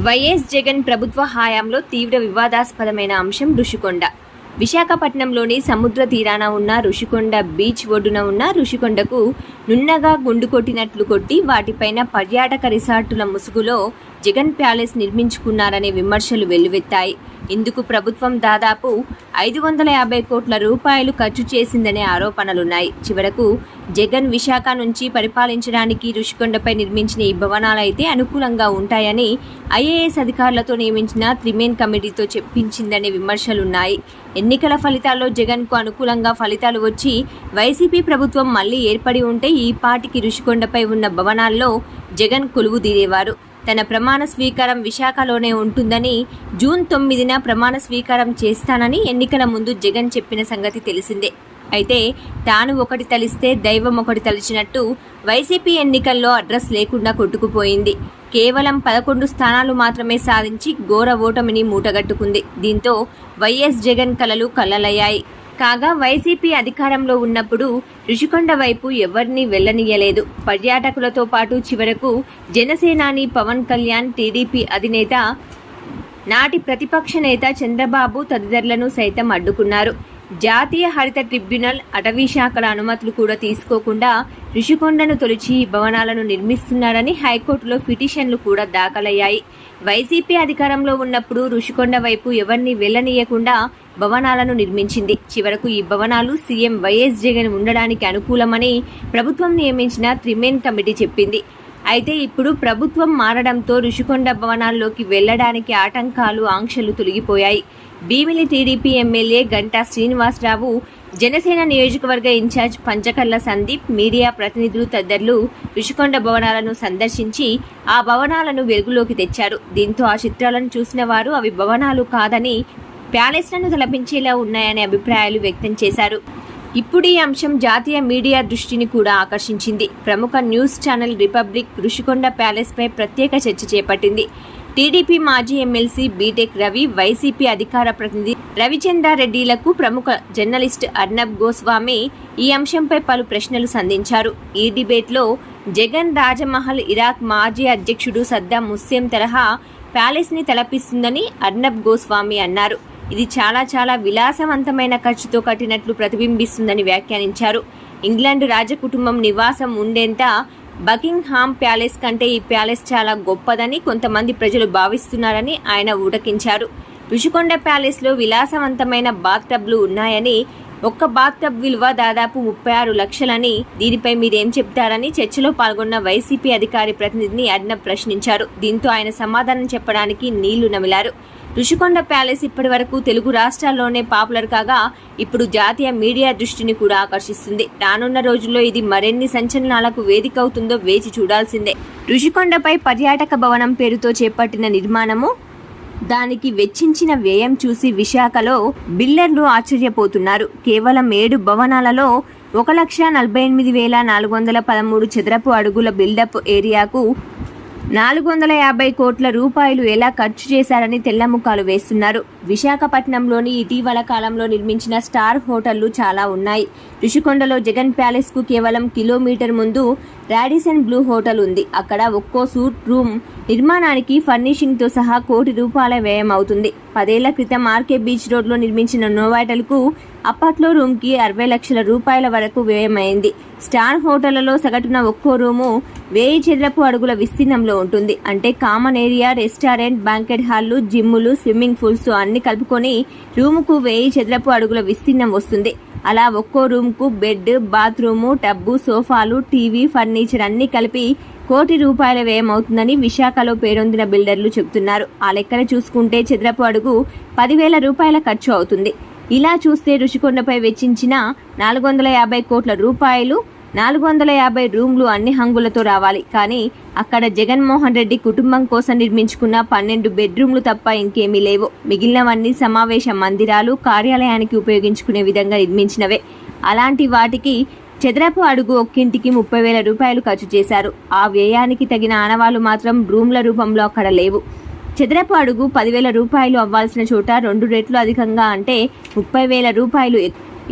YS Jagan ప్రభుత్వ హయాంలో తీవ్ర వివాదాస్పదమైన అంశం ఋషికొండ. విశాఖపట్నంలోని సముద్ర తీరాన ఉన్న ఋషికొండ బీచ్ ఒడ్డున ఉన్న ఋషికొండకు నున్నగా గుండు కొట్టినట్లు కొట్టి వాటిపైన పర్యాటక రిసార్టుల ముసుగులో జగన్ ప్యాలెస్ నిర్మించుకున్నారనే విమర్శలు వెల్లువెత్తాయి. ఇందుకు ప్రభుత్వం దాదాపు ఐదు వందల యాభై కోట్ల రూపాయలు ఖర్చు చేసిందనే ఆరోపణలున్నాయి. చివరకు జగన్ విశాఖ నుంచి పరిపాలించడానికి ఋషికొండపై నిర్మించిన ఈ భవనాలైతే అనుకూలంగా ఉంటాయని ఐఏఎస్ అధికారులతో నియమించిన త్రిమేన్ కమిటీతో చెప్పించిందనే విమర్శలున్నాయి. ఎన్నికల ఫలితాల్లో జగన్కు అనుకూలంగా ఫలితాలు వచ్చి వైసీపీ ప్రభుత్వం మళ్ళీ ఏర్పడి ఉంటే ఈ పాటికి ఋషికొండపై ఉన్న భవనాల్లో జగన్ కొలువు తీరేవారు. తన ప్రమాణ స్వీకారం విశాఖలోనే ఉంటుందని జూన్ తొమ్మిదిన ప్రమాణ స్వీకారం చేస్తానని ఎన్నికల ముందు జగన్ చెప్పిన సంగతి తెలిసిందే. అయితే తాను ఒకటి తలిస్తే దైవం ఒకటి తలిచినట్టు వైసీపీ ఎన్నికల్లో అడ్రస్ లేకుండా కొట్టుకుపోయింది. కేవలం పదకొండు స్థానాలు మాత్రమే సాధించి ఘోర ఓటమిని మూటగట్టుకుంది. దీంతో వైఎస్ జగన్ కలలు కలలయ్యాయి. కాగా వైసీపీ అధికారంలో ఉన్నప్పుడు రుషికొండ వైపు ఎవరిని వెళ్ళనీయలేదు పర్యాటకులతో పాటు చివరకు జనసేనాని పవన్ కళ్యాణ్ టీడీపీ అధినేత నాటి ప్రతిపక్ష నేత చంద్రబాబు తదితరులను సైతం అడ్డుకున్నారు. జాతీయ హరిత ట్రిబ్యునల్ అటవీ శాఖల అనుమతులు కూడా తీసుకోకుండా ఋషికొండను తొలిచి భవనాలను నిర్మిస్తున్నారని హైకోర్టులో పిటిషన్లు కూడా దాఖలయ్యాయి. వైసీపీ అధికారంలో ఉన్నప్పుడు ఋషికొండ వైపు ఎవరిని వెళ్ళనీయకుండా భవనాలను నిర్మించింది. చివరకు ఈ భవనాలు సీఎం వైఎస్ జగన్ ఉండడానికి అనుకూలమని ప్రభుత్వం నియమించిన త్రిమేన్ కమిటీ చెప్పింది. అయితే ఇప్పుడు ప్రభుత్వం మారడంతో ఋషికొండ భవనాల్లోకి వెళ్ళడానికి ఆటంకాలు ఆంక్షలు తొలగిపోయాయి. భీమిలి టీడీపీ ఎమ్మెల్యే గంటా శ్రీనివాసరావు జనసేన నియోజకవర్గ ఇన్ఛార్జ్ పంచకర్ల సందీప్ మీడియా ప్రతినిధులు తదితరులు ఋషికొండ భవనాలను సందర్శించి ఆ భవనాలను వెలుగులోకి తెచ్చారు. దీంతో ఆ చిత్రాలను చూసిన వారు అవి భవనాలు కాదని ప్యాలెస్లను తలపించేలా ఉన్నాయనే అభిప్రాయాలు వ్యక్తం చేశారు. ఇప్పుడు ఈ అంశం జాతీయ మీడియా దృష్టిని కూడా ఆకర్షించింది. ప్రముఖ న్యూస్ ఛానల్ రిపబ్లిక్ ఋషికొండ ప్యాలెస్పై ప్రత్యేక చర్చ చేపట్టింది. టీడీపీ మాజీ ఎమ్మెల్సీ బీటెక్ రవి వైసీపీ అధికార ప్రతినిధి రవిచంద్రారెడ్డిలకు ప్రముఖ జర్నలిస్ట్ అర్నబ్ గోస్వామి ఈ అంశంపై పలు ప్రశ్నలు సంధించారు. ఈ డిబేట్లో జగన్ రాజమహల్ ఇరాక్ మాజీ అధ్యక్షుడు సద్దాం ముస్సేం తరహా ప్యాలెస్ని తలపిస్తుందని అర్నబ్ గోస్వామి అన్నారు. ఇది చాలా చాలా విలాసవంతమైన ఖర్చుతో కట్టినట్లు ప్రతిబింబిస్తుందని వ్యాఖ్యానించారు. ఇంగ్లాండ్ రాజకుటుంబం నివాసం ఉండేంత బకింగ్హామ్ ప్యాలెస్ కంటే ఈ ప్యాలెస్ చాలా గొప్పదని కొంతమంది ప్రజలు భావిస్తున్నారని ఆయన ఉటకించారు ఋషికొండ ప్యాలెస్లో విలాసవంతమైన బాత్టబ్లు ఉన్నాయని ఒక్క బాత్టబ్ విలువ దాదాపు ముప్పై ఆరు లక్షలని. దీనిపై మీరేం చెప్తారని చర్చలో పాల్గొన్న వైసీపీ అధికారి ప్రతినిధిని అర్నబ్ ప్రశ్నించారు. దీంతో ఆయన సమాధానం చెప్పడానికి నీళ్ళు నమిలారు. ఋషికొండ ప్యాలెస్ ఇప్పటి వరకు తెలుగు రాష్ట్రాల్లోనే పాపులర్ కాగా ఇప్పుడు జాతీయ మీడియా దృష్టిని కూడా ఆకర్షిస్తుంది. రానున్న రోజుల్లో ఇది మరిన్ని సంచలనాలకు వేదిక అవుతుందో వేచి చూడాల్సిందే. ఋషికొండపై పర్యాటక భవనం పేరుతో చేపట్టిన నిర్మాణము దానికి వెచ్చించిన వ్యయం చూసి విశాఖలో బిల్లర్లు ఆశ్చర్యపోతున్నారు. కేవలం ఏడు భవనాలలో ఒక లక్ష నలభై ఎనిమిది వేల నాలుగు వందల పదమూడు చదరపు అడుగుల బిల్డప్ ఏరియాకు నాలుగు వందల యాభై కోట్ల రూపాయలు ఎలా ఖర్చు చేశారని తెల్లముఖాలు వేస్తున్నారు. విశాఖపట్నంలోని ఇటీవల కాలంలో నిర్మించిన స్టార్ హోటళ్ళు చాలా ఉన్నాయి. ఋషికొండలో జగన్ ప్యాలెస్కు కేవలం కిలోమీటర్ ముందు రాడిసన్ బ్లూ హోటల్ ఉంది. అక్కడ ఒక్కో సూట్ రూమ్ నిర్మాణానికి ఫర్నిషింగ్తో సహా కోటి రూపాయల వ్యయం అవుతుంది. పదేళ్ళ క్రితం ఆర్కే బీచ్ రోడ్లో నిర్మించిన నోవాటల్కు అప్పట్లో రూమ్కి అరవై లక్షల రూపాయల వరకు వ్యయమైంది. స్టార్ హోటళ్ళలో సగటున ఒక్కో రూము వెయ్యి చదరపు అడుగుల విస్తీర్ణంలో ఉంటుంది. అంటే కామన్ ఏరియా రెస్టారెంట్ బ్యాంకెట్ హాల్లు జిమ్ములు స్విమ్మింగ్ పూల్స్ అన్ని కలుపుకొని రూముకు వెయ్యి చదరపు అడుగుల విస్తీర్ణం వస్తుంది. అలా ఒక్కో రూమ్కు బెడ్ బాత్రూము టబ్బు సోఫాలు టీవీ ఫర్నిచర్ అన్నీ కలిపి కోటి రూపాయల వ్యయం అవుతుందని విశాఖలో పేరొందిన బిల్డర్లు చెబుతున్నారు. ఆ లెక్కన చూసుకుంటే చదరపు అడుగు పదివేల రూపాయల ఖర్చు అవుతుంది. ఇలా చూస్తే రుషికొండపై వెచ్చించిన నాలుగు వందల యాభై కోట్ల రూపాయలు నాలుగు వందల యాభై రూమ్లు అన్ని హంగులతో రావాలి. కానీ అక్కడ జగన్మోహన్ రెడ్డి కుటుంబం కోసం నిర్మించుకున్న పన్నెండు బెడ్రూమ్లు తప్ప ఇంకేమీ లేవు. మిగిలినవన్నీ సమావేశ మందిరాలు కార్యాలయానికి ఉపయోగించుకునే విధంగా నిర్మించినవే. అలాంటి వాటికి చదరపు అడుగు ఒక్కింటికి ముప్పై వేల రూపాయలు ఖర్చు చేశారు. ఆ వ్యయానికి తగిన ఆనవాళ్ళు మాత్రం రూమ్ల రూపంలో అక్కడ లేవు. చదరపు అడుగు పదివేల రూపాయలు అవ్వాల్సిన చోట రెండు రెట్లు అధికంగా అంటే ముప్పై వేల రూపాయలు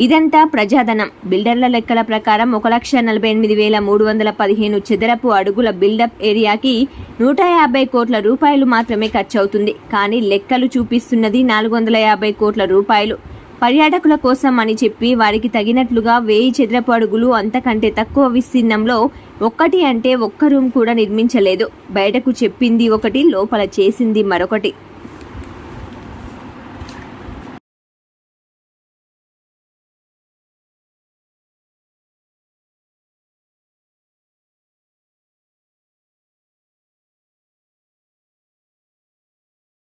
ఇదంతా ప్రజాధనం. బిల్డర్ల లెక్కల ప్రకారం ఒక లక్ష నలభై ఎనిమిది వేల మూడు వందల పదిహేను చదరపు అడుగుల బిల్డప్ ఏరియాకి నూట యాభై కోట్ల రూపాయలు మాత్రమే ఖర్చవుతుంది. కానీ లెక్కలు చూపిస్తున్నది నాలుగు వందల యాభై కోట్ల రూపాయలు. పర్యాటకుల కోసం అని చెప్పి వారికి తగినట్లుగా వెయ్యి చదరపు అడుగులు అంతకంటే తక్కువ విస్తీర్ణంలో ఒక్కటి అంటే ఒక్క రూమ్ కూడా నిర్మించలేదు. బయటకు చెప్పింది ఒకటి లోపల చేసింది మరొకటి.